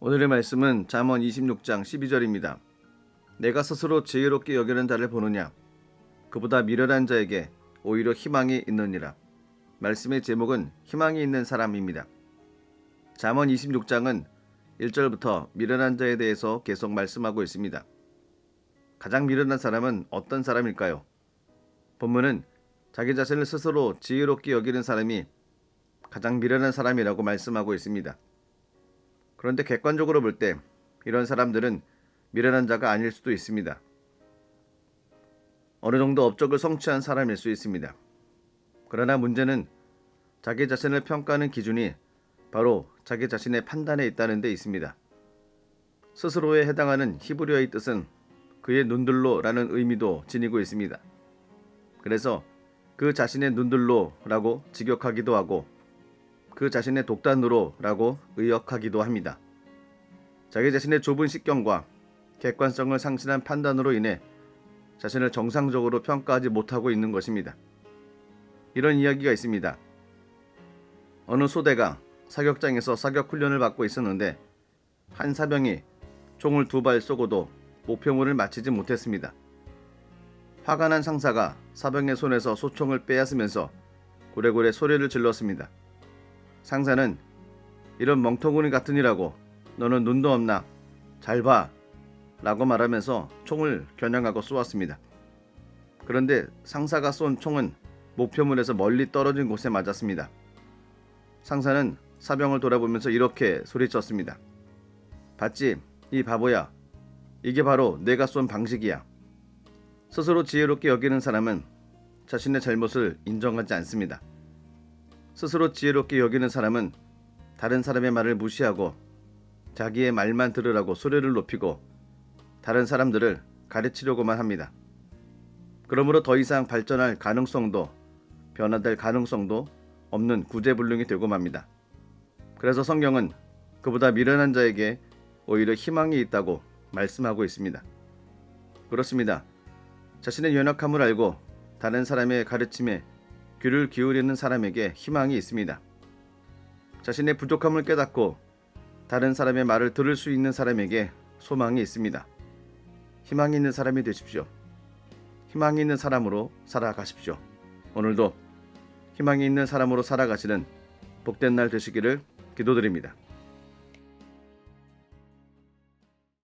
오늘의 말씀은 잠언 26장 12절입니다. 내가 스스로 지혜롭게 여기는 자를 보느냐 그보다 미련한 자에게 오히려 희망이 있느니라. 말씀의 제목은 희망이 있는 사람입니다. 잠언 26장은 1절부터 미련한 자에 대해서 계속 말씀하고 있습니다. 가장 미련한 사람은 어떤 사람일까요? 본문은 자기 자신을 스스로 지혜롭게 여기는 사람이 가장 미련한 사람이라고 말씀하고 있습니다. 그런데 객관적으로 볼 때 이런 사람들은 미련한 자가 아닐 수도 있습니다. 어느 정도 업적을 성취한 사람일 수 있습니다. 그러나 문제는 자기 자신을 평가하는 기준이 바로 자기 자신의 판단에 있다는 데 있습니다. 스스로에 해당하는 히브리어의 뜻은 그의 눈들로라는 의미도 지니고 있습니다. 그래서 그 자신의 눈들로라고 직역하기도 하고 그 자신의 독단으로라고 의역하기도 합니다. 자기 자신의 좁은 식견과 객관성을 상실한 판단으로 인해 자신을 정상적으로 평가하지 못하고 있는 것입니다. 이런 이야기가 있습니다. 어느 소대가 사격장에서 사격 훈련을 받고 있었는데 한 사병이 총을 두 발 쏘고도 목표물을 맞히지 못했습니다. 화가 난 상사가 사병의 손에서 소총을 빼앗으면서 고래고래 소리를 질렀습니다. 상사는 이런 멍텅구니 같으니라고 너는 눈도 없나 잘 봐. 라고 말하면서 총을 겨냥하고 쏘았습니다. 그런데 상사가 쏜 총은 목표물에서 멀리 떨어진 곳에 맞았습니다. 상사는 사병을 돌아보면서 이렇게 소리쳤습니다. 봤지? 이 바보야. 이게 바로 내가 쏜 방식이야. 스스로 지혜롭게 여기는 사람은 자신의 잘못을 인정하지 않습니다. 스스로 지혜롭게 여기는 사람은 다른 사람의 말을 무시하고 자기의 말만 들으라고 소리를 높이고 다른 사람들을 가르치려고만 합니다. 그러므로 더 이상 발전할 가능성도 변화될 가능성도 없는 구제불능이 되고 맙니다. 그래서 성경은 그보다 미련한 자에게 오히려 희망이 있다고 말씀하고 있습니다. 그렇습니다. 자신의 연약함을 알고 다른 사람의 가르침에 귀를 기울이는 사람에게 희망이 있습니다. 자신의 부족함을 깨닫고 다른 사람의 말을 들을 수 있는 사람에게 소망이 있습니다. 희망이 있는 사람이 되십시오. 희망이 있는 사람으로 살아가십시오. 오늘도 희망이 있는 사람으로 살아가시는 복된 날 되시기를 기도드립니다.